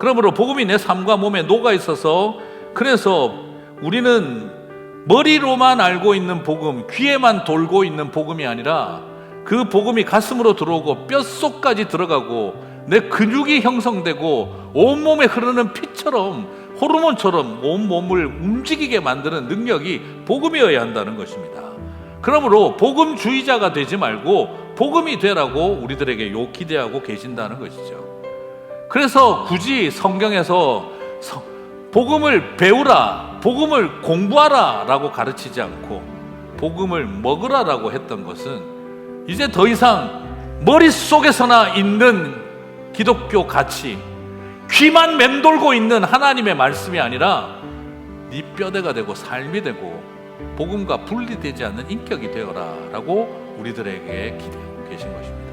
그러므로 복음이 내 삶과 몸에 녹아 있어서 그래서 우리는 머리로만 알고 있는 복음, 귀에만 돌고 있는 복음이 아니라 그 복음이 가슴으로 들어오고 뼛속까지 들어가고 내 근육이 형성되고 온몸에 흐르는 피처럼 호르몬처럼 온몸을 움직이게 만드는 능력이 복음이어야 한다는 것입니다. 그러므로 복음주의자가 되지 말고 복음이 되라고 우리들에게 요 기대하고 계신다는 것이죠. 그래서 굳이 성경에서 서- 복음을 배우라, 복음을 공부하라 라고 가르치지 않고 복음을 먹으라 라고 했던 것은 이제 더 이상 머릿속에서나 있는 기독교 가치, 귀만 맴돌고 있는 하나님의 말씀이 아니라 네 뼈대가 되고 삶이 되고 복음과 분리되지 않는 인격이 되어라 라고 우리들에게 기대하고 계신 것입니다.